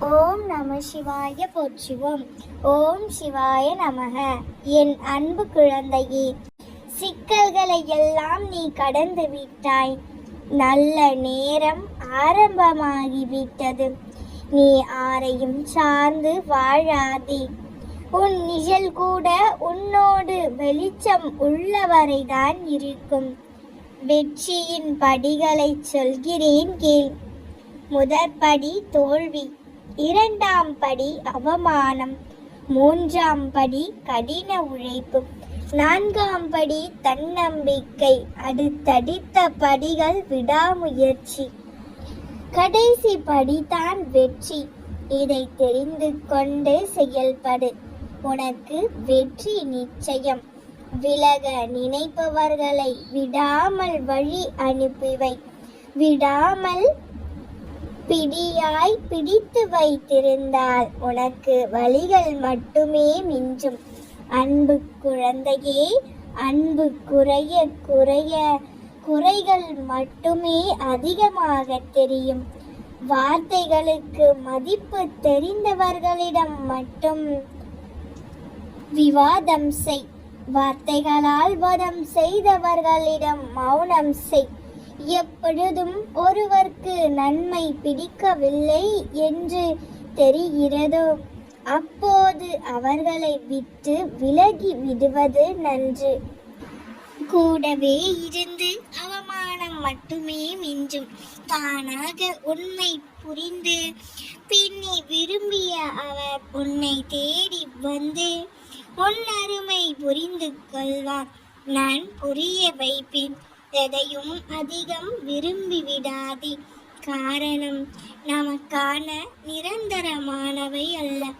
ஓம் நம சிவாய போற்றுவோம். ஓம் சிவாய நமக. என் அன்பு குழந்தையே சிக்கல்களை எல்லாம் நீ கடந்து விட்டாய். நல்ல நேரம் ஆரம்பமாகிவிட்டது. நீ ஆரையும் சார்ந்து வாழாதே. உன் நிழல் கூட உன்னோடு வெளிச்சம் உள்ளவரைதான் இருக்கும். வெற்றியின் படிகளை சொல்கிறேன் கேள். முதற்படி தோல்வி. இரண்டாம் படி அவமானம் மூன்றாம் படி கடின உழைப்பு நான்காம் படி தன்னம்பிக்கை அடுத்தடுத்த படிகள் விடாமுயற்சி. கடைசி படிதான் வெற்றி. இதை தெரிந்து கொண்டு செயல்படு. உனக்கு வெற்றி நிச்சயம். விலக நினைப்பவர்களை விடாமல் வழி அனுப்பிவை. விடாமல் பிடியாய் பிடித்து வைத்திருந்தால் உனக்கு வழிகள் மட்டுமே மிஞ்சும். அன்பு குழந்தையே அன்பு குறைய குறைய குறைகள் மட்டுமே அதிகமாக தெரியும். வார்த்தைகளுக்கு மதிப்பு தெரிந்தவர்களிடம் மட்டும் விவாதம் செய். வார்த்தைகளால் வதம் செய்தவர்களிடம் மௌனம் செய். எப்பொழுதும் ஒருவருக்கு நன்மை பிடிக்கவில்லை என்று தெரிகிறதோ அப்போது அவர்களை விட்டு விலகி விடுவது நன்று. கூடவே இருந்து அவமானம் மட்டுமே மிஞ்சும். தானாக உண்மை புரிந்து பின்னி விரும்பிய அவர் உன்னை தேடி வந்து உன் அருமை புரிந்து கொள்வார். நான் புரிய வைப்பேன். எதையும் அதிகம் விரும்பி விடாதே காரணம் நமக்கான நிரந்தரமானவை அல்ல.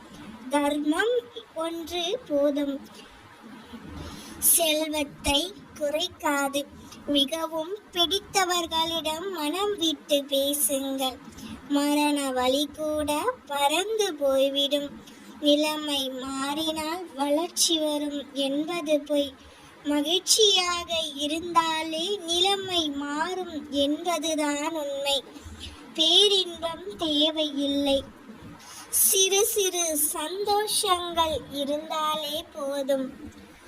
தர்மம் ஒன்று போதும். செல்வத்தை குறைக்காது. மிகவும் பிடித்தவர்களிடம் மனம் விட்டு பேசுங்கள். மரண வழி கூட பறந்து போய்விடும். நிலைமை மாறினால் வளர்ச்சி வரும் என்பது பொய். மகிழ்ச்சியாக இருந்தாலே நிலைமை மாறும் என்பதுதான் உண்மை. பேரின்பம் தேவையில்லை. சிறு சிறு சந்தோஷங்கள் இருந்தாலே போதும்.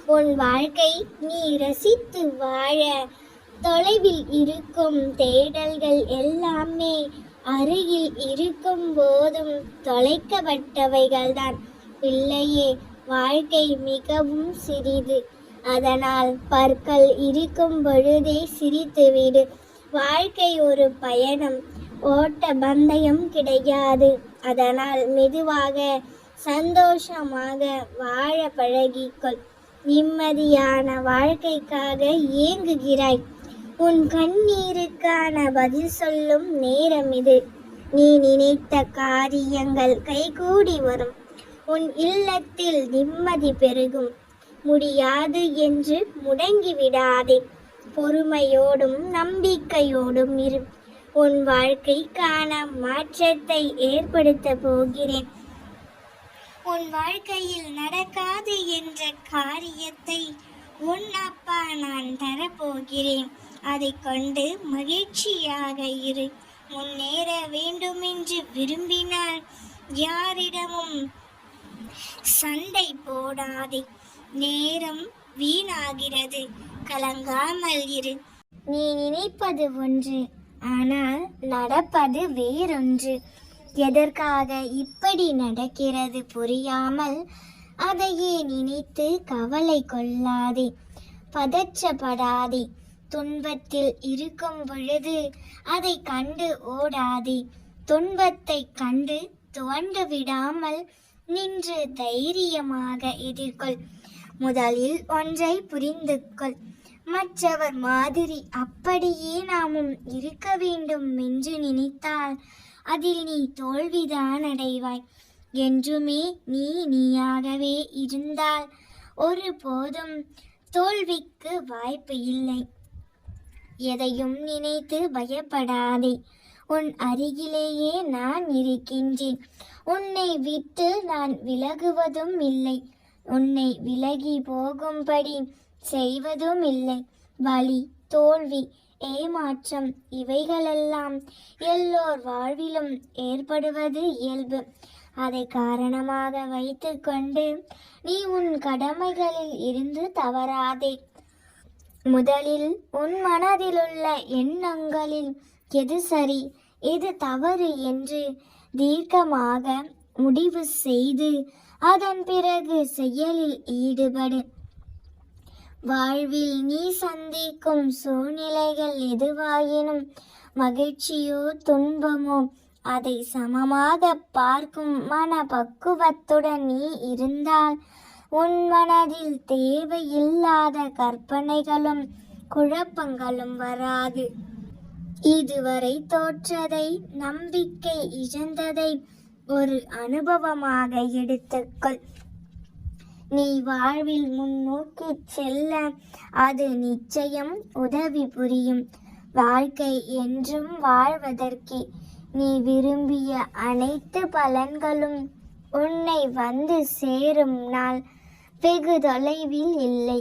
உன் வாழ்க்கை நீ ரசித்து வாழ. தொலைவில் இருக்கும் தேடல்கள் எல்லாமே அருகில் இருக்கும் போதும். தொலைக்கப்பட்டவைகள்தான். பிள்ளையே வாழ்க்கை மிகவும் சிறிது. அதனால் பற்கள் இருக்கும் பொழுதே சிரித்துவிடு வாழ்க்கை ஒரு பயணம் ஓட்ட பந்தயம் கிடையாது. அதனால் மெதுவாக சந்தோஷமாக வாழ பழகிக்கொள். நிம்மதியான வாழ்க்கைக்காக ஏங்குகிறாய் உன் கண்ணீருக்கான பதில் சொல்லும் நேரம் இது. நீ நினைத்த காரியங்கள் கைகூடி வரும். உன் இல்லத்தில் நிம்மதி பெருகும். முடியாது என்று முடங்கிவிடாதே. பொறுமையோடும் நம்பிக்கையோடும் இரு. உன் வாழ்க்கைக்கான மாற்றத்தை ஏற்படுத்த போகிறேன். உன் வாழ்க்கையில் நடக்காது என்ற காரியத்தை உன் அப்பா நான் தரப்போகிறேன். அதை கொண்டு மகிழ்ச்சியாக இரு. முன்னேற வேண்டுமென்று விரும்பினால் யாரிடமும் சண்டை போடாதே. நேரம் வீணாகிறது. கலங்காமல் இரு. நீ நினைப்பது ஒன்று ஆனால் நடப்பது வேறொன்று. எதற்காக இப்படி நடக்கிறது புரியாமல் அதையே நினைத்து கவலை கொள்ளாதே. பதற்றப்படாதே. துன்பத்தில் இருக்கும் பொழுது அதை கண்டு ஓடாதே. துன்பத்தை கண்டு துவண்டு விடாமல் நின்று தைரியமாக எதிர்கொள். முதலில் ஒன்றை புரிந்து கொள். மற்றவர் மாதிரி அப்படியே நாமும் இருக்க வேண்டும் என்று நினைத்தால் அதில் நீ தோல்விதான் அடைவாய். என்றுமே நீ நீயாகவே இருந்தால் ஒருபோதும் தோல்விக்கு வாய்ப்பு இல்லை. எதையும் நினைத்து பயப்படாதே. உன் அருகிலேயே நான் இருக்கின்றேன். உன்னை விட்டு நான் விலகுவதும் இல்லை. உன்னை விலகி போகும்படி செய்வதும் இல்லை வலி தோல்வி ஏமாற்றம் இவைகளெல்லாம் எல்லோர் வாழ்விலும் ஏற்படுவது இயல்பு. அதை காரணமாக வைத்துக்கொண்டு நீ உன் கடமைகளில் இருந்து தவறாதே. முதலில் உன் மனதிலுள்ள எண்ணங்களில் எது சரி எது தவறு என்று தீர்க்கமாக முடிவு செய்து அதன் பிறகு செயலில் ஈடுபடு. வாழ்வில் நீ சந்திக்கும் சூழ்நிலைகள் எதுவாயினும் மகிழ்ச்சியோ துன்பமோ அதை சமமாக பார்க்கும் மன பக்குவத்துடன் நீ இருந்தால் உன் மனதில் தேவையில்லாத கற்பனைகளும் குழப்பங்களும் வராது. இதுவரை தோற்றதை நம்பிக்கை இழந்ததை ஒரு அனுபவமாக எடுத்துக்கொள். நீ வாழ்வில் முன்னோக்கி செல்ல அது நிச்சயம் உதவி புரியும். வாழ்க்கை என்றும் வாழ்வதற்கே நீ விரும்பிய அனைத்து பலன்களும் உன்னை வந்து சேரும் நாள் வெகு தொலைவில் இல்லை.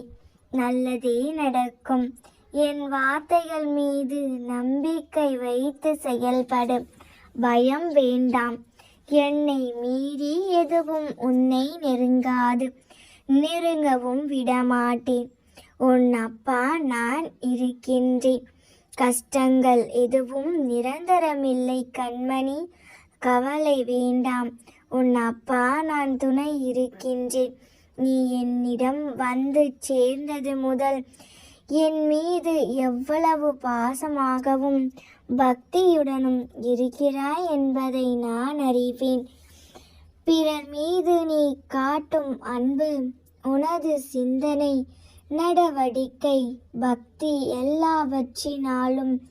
நல்லதே நடக்கும். என் வார்த்தைகள் மீது நம்பிக்கை வைத்து செயல்படும் பயம் வேண்டாம். என்னை மீறி எதுவும் உன்னை நெருங்காது. நெருங்கவும் விடமாட்டேன். உன் அப்பா நான் இருக்கின்றேன். கஷ்டங்கள் எதுவும் நிரந்தரமில்லை கண்மணி. கவலை வேண்டாம். உன் அப்பா நான் துணை இருக்கின்றேன். நீ என்னிடம் வந்து சேர்ந்தது முதல். என் மீது எவ்வளவு பாசமாகவும் பக்தியுடனும் இருக்கிறாய் என்பதை நான் அறிவேன். பிறர் மீது நீ காட்டும் அன்பு உனது சிந்தனை நடவடிக்கை பக்தி எல்லாவற்றினாலும்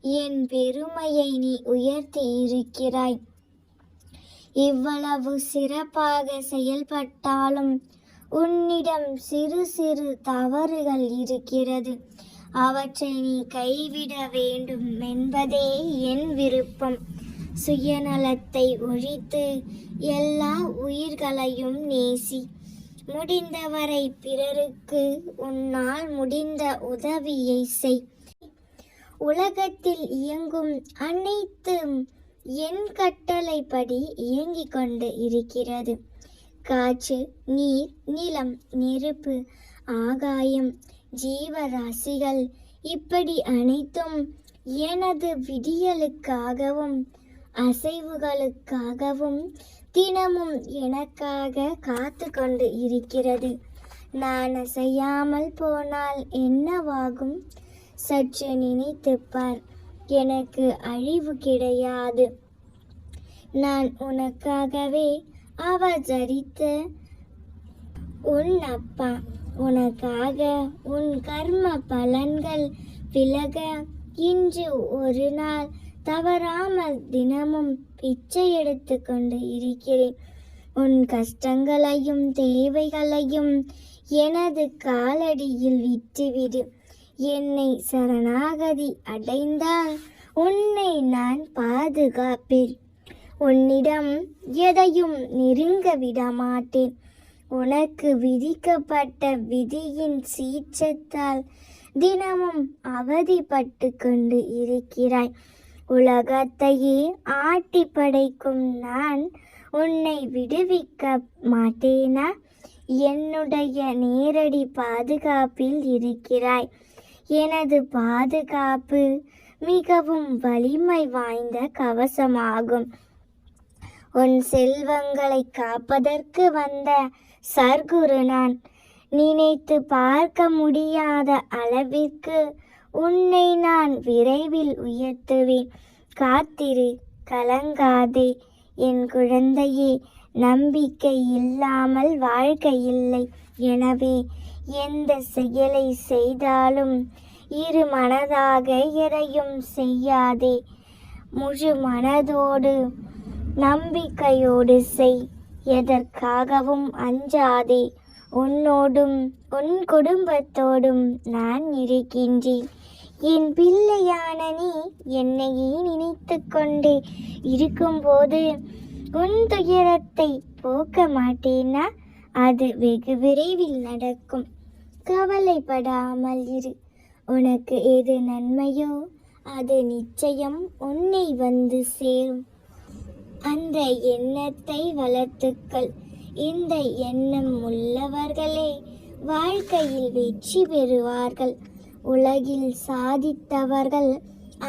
என் பெருமையை நீ உயர்த்தி இருக்கிறாய். இவ்வளவு சிறப்பாக செயல்பட்டாலும் உன்னிடம் சிறு சிறு தவறுகள் இருக்கிறது. அவற்றை நீ கைவிட வேண்டும் என்பதே என் விருப்பம். சுயநலத்தை ஒழித்து எல்லா உயிர்களையும் நேசி. முடிந்தவரை பிறருக்கு உன்னால் முடிந்த உதவியை செய். உலகத்தில் இயங்கும் அனைத்தும் என் கட்டளைப்படி இயங்கிக் கொண்டு இருக்கிறது. காற்று நீர் நிலம் நெருப்பு ஆகாயம் ஜீவராசிகள். இப்படி அனைத்தும் எனது விடியலுக்காகவும் அசைவுகளுக்காகவும் தினமும் எனக்காக காத்து கொண்டு இருக்கிறது. நான் அசையாமல் போனால் என்னவாகும்? சற்று நினைத்துப்பார். எனக்கு அழிவு கிடையாது. நான் உனக்காகவே அவதரித்த உன் அப்பா உனக்காக உன் கர்ம பலன்கள் விலக இன்று ஒரு நாள் தவறாமல் தினமும் பிச்சை எடுத்து கொண்டு இருக்கிறேன். உன் கஷ்டங்களையும் தேவைகளையும் எனது காலடியில் விட்டுவிடு. என்னை சரணாகதி அடைந்தால் உன்னை நான் பாதுகாப்பேன். உன்னிடம் எதையும் நெருங்க விட மாட்டேன் உனக்கு விதிக்கப்பட்ட விதியின் சீற்றத்தால் தினமும் அவதிப்பட்டு கொண்டு இருக்கிறாய். உலகத்தையே ஆட்டி படைக்கும் நான் உன்னை விடுவிக்க மாட்டேனா? என்னுடைய நேரடி பாதுகாப்பில் இருக்கிறாய். எனது பாதுகாப்பு மிகவும் வலிமை வாய்ந்த கவசமாகும். உன் செல்வங்களை காப்பதற்கு வந்த சர்க்குரு நான் நினைத்து பார்க்க முடியாத அளவிற்கு உன்னை நான் விரைவில் உயர்த்துவேன். காத்திரு கலங்காதே. என் குழந்தையே நம்பிக்கை இல்லாமல் வாழ்க்கை இல்லை எனவே எந்த செயலை செய்தாலும் இரு மனதாக எதையும் செய்யாதே. முழு மனதோடு நம்பிக்கையோடு செய். எதற்காகவும் அஞ்சாதே. உன்னோடும் உன் குடும்பத்தோடும் நான் இருக்கின்றேன். என் பிள்ளையான நீ என்னையே நினைத்து கொண்டே இருக்கும்போது உன் துயரத்தை போக்க மாட்டேனா? அது வெகு விரைவில் நடக்கும். கவலைப்படாமல் இரு. உனக்கு எது நன்மையோ அது நிச்சயம் உன்னை வந்து சேரும். அந்த எண்ணத்தை வளர்த்துக்கள். இந்த எண்ணம் உள்ளவர்களே வாழ்க்கையில் வெற்றி பெறுவார்கள். உலகில் சாதித்தவர்கள்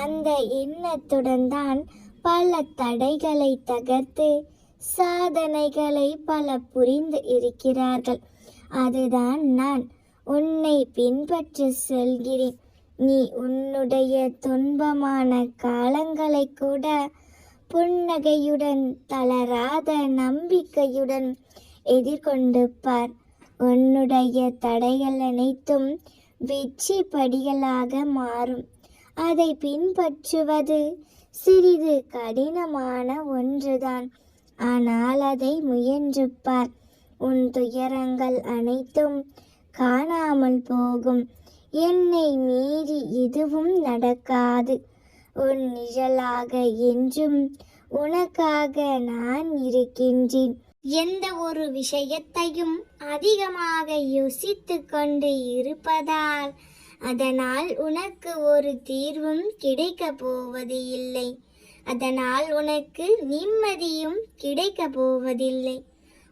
அந்த எண்ணத்துடன் தான் பல தடைகளை தகர்த்து சாதனைகளை பல புரிந்து இருக்கிறார்கள். அதுதான் நான் உன்னை பின்பற்றி செல்கிறேன். நீ உன்னுடைய துன்பமான காலங்களை கூட புன்னகையுடன் தளராத நம்பிக்கையுடன் எதிர்கொண்டு பார் உன்னுடைய தடைகள் அனைத்தும் வெற்றி படிகளாக மாறும். அதை பின்பற்றுவது சிறிது கடினமான ஒன்றுதான். ஆனால் அதை முயன்று பார் உன் துயரங்கள் அனைத்தும் காணாமல் போகும். என்னை மீறி எதுவும் நடக்காது. உன் நிழலாக என்றும் உனக்காக நான் இருக்கின்றேன். எந்த ஒரு விஷயத்தையும் அதிகமாக யோசித்து கொண்டு இருப்பதால் அதனால் உனக்கு ஒரு தீர்வும் கிடைக்க போவது இல்லை. அதனால் உனக்கு நிம்மதியும் கிடைக்கப் போவதில்லை.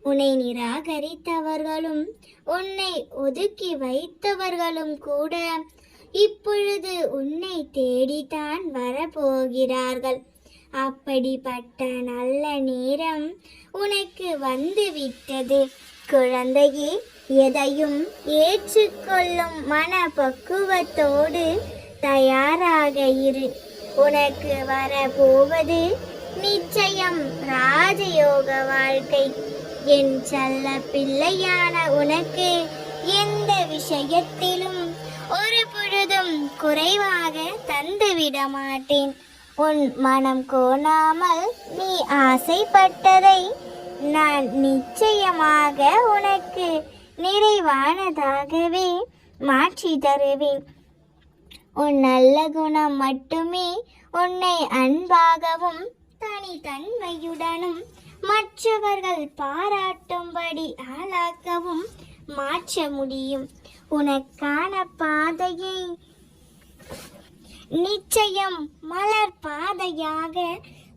உன்னை நிராகரித்தவர்களும் உன்னை ஒதுக்கி வைத்தவர்களும் கூட இப்பொழுது உன்னை தேடித்தான் வரப்போகிறார்கள். அப்படிப்பட்ட நல்ல நேரம் உனக்கு வந்துவிட்டது. குழந்தையே எதையும் ஏற்றுக்கொள்ளும் மனப்பக்குவத்தோடு தயாராக இரு. உனக்கு வரப்போவது நிச்சயம் ராஜயோக வாழ்க்கை. என் செல்ல பிள்ளையான உனக்கு எந்த விஷயத்திலும் ஒரு பொழுதும் குறைவாக தந்துவிட மாட்டேன். உன் மனம் கோணாமல் நீ ஆசைப்பட்டதை நான் நிச்சயமாக உனக்கு நிறைவானதாகவே மாற்றி தருவேன். உன் நல்ல குணம் மட்டுமே உன்னை அன்பாகவும் தனித்தன்மையுடனும் மற்றவர்கள் பாராட்டும்படி ஆளாக்கவும் மாற்ற முடியும். உனக்கான பாதையை. நிச்சயம் மலர் பாதையாக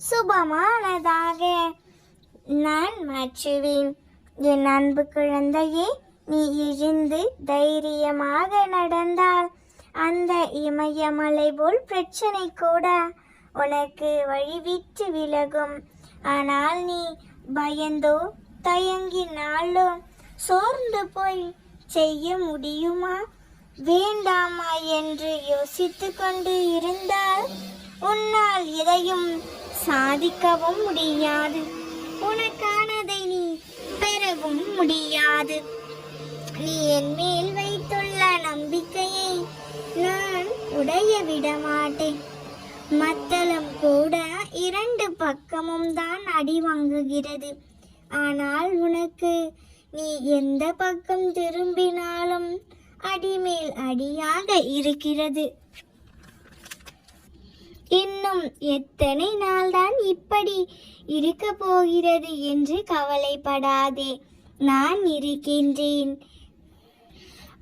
சுபமானதாக நான் மாற்றுவேன் என் அன்பு குழந்தையே நீ எழுந்து தைரியமாக நடந்தால் அந்த இமயமலை போல் பிரச்சனை கூட உனக்கு வழிவிட்டு விலகும். ஆனால் நீ பயந்தோ தயங்கினாலோ சோர்ந்து போய் செய்ய முடியுமா? வேண்டாமா என்று யோசித்து கொண்டு இருந்தால் உன்னால் எதையும் சாதிக்கவும் முடியாது. உனக்கானதை நீ பெறவும் முடியாது. நீ என் மேல் வைத்துள்ள நம்பிக்கையை நான் உடைய விட மாட்டேன் மத்தளம் கூட இரண்டு பக்கமும் தான் அடி வாங்குகிறது ஆனால் உனக்கு நீ எந்த பக்கம் திரும்பினாலும் அடிமேல் அடியாக இருக்கிறது. இன்னும் எத்தனை நாள்தான் இப்படி இருக்க போகிறது என்று கவலைப்படாதே. நான் இருக்கின்றேன்.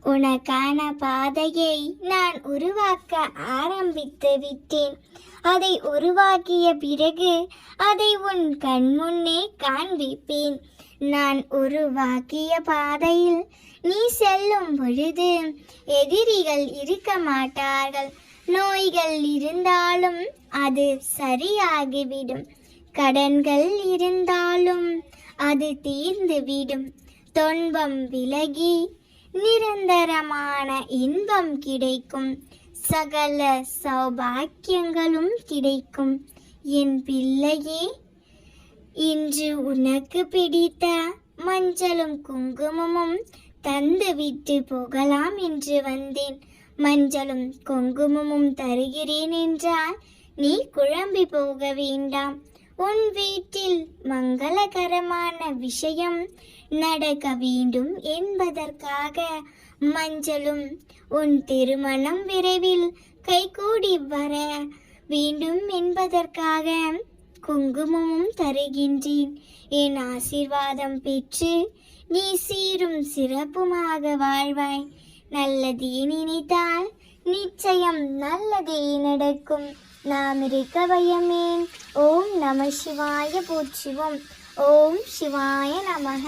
உனக்கான பாதையை நான் உருவாக்க ஆரம்பித்து விட்டேன். அதை உருவாக்கிய பிறகு அதை உன் கண்முன்னே காண்பிப்பேன். நான் உருவாக்கிய பாதையில் நீ செல்லும் பொழுது எதிரிகள் இருக்க மாட்டார்கள். நோய்கள் இருந்தாலும் அது சரியாகிவிடும். கடன்கள் இருந்தாலும் அது தீர்ந்துவிடும். துன்பம் விலகி நிரந்தரமான இன்பம் கிடைக்கும். சகல சௌபாக்கியங்களும் கிடைக்கும். என் பிள்ளையே இன்று உனக்கு பிடித்த மஞ்சளும் குங்குமமும் தந்துவிட்டு போகலாம் என்று வந்தேன். மஞ்சளும் குங்குமமும் தருகிறேன் என்றால் நீ குழம்பி போக வேண்டாம். உன் வீட்டில் மங்களகரமான விஷயம் நடக்க வேண்டும் என்பதற்காக மஞ்சளும் உன் திருமணம் விரைவில் கைகூடி வர வேண்டும் என்பதற்காக குங்குமமும் தருகின்றேன். என் ஆசீர்வாதம் பெற்று நீ சீரும் சிறப்புமாக வாழ்வாய். நல்லதே நினைத்தால் நிச்சயம் நல்லதே நடக்கும். நாம் இருக்க பயமேன் ஓம் நம சிவாய போற்றுவோம். ஓம் சிவாய நமக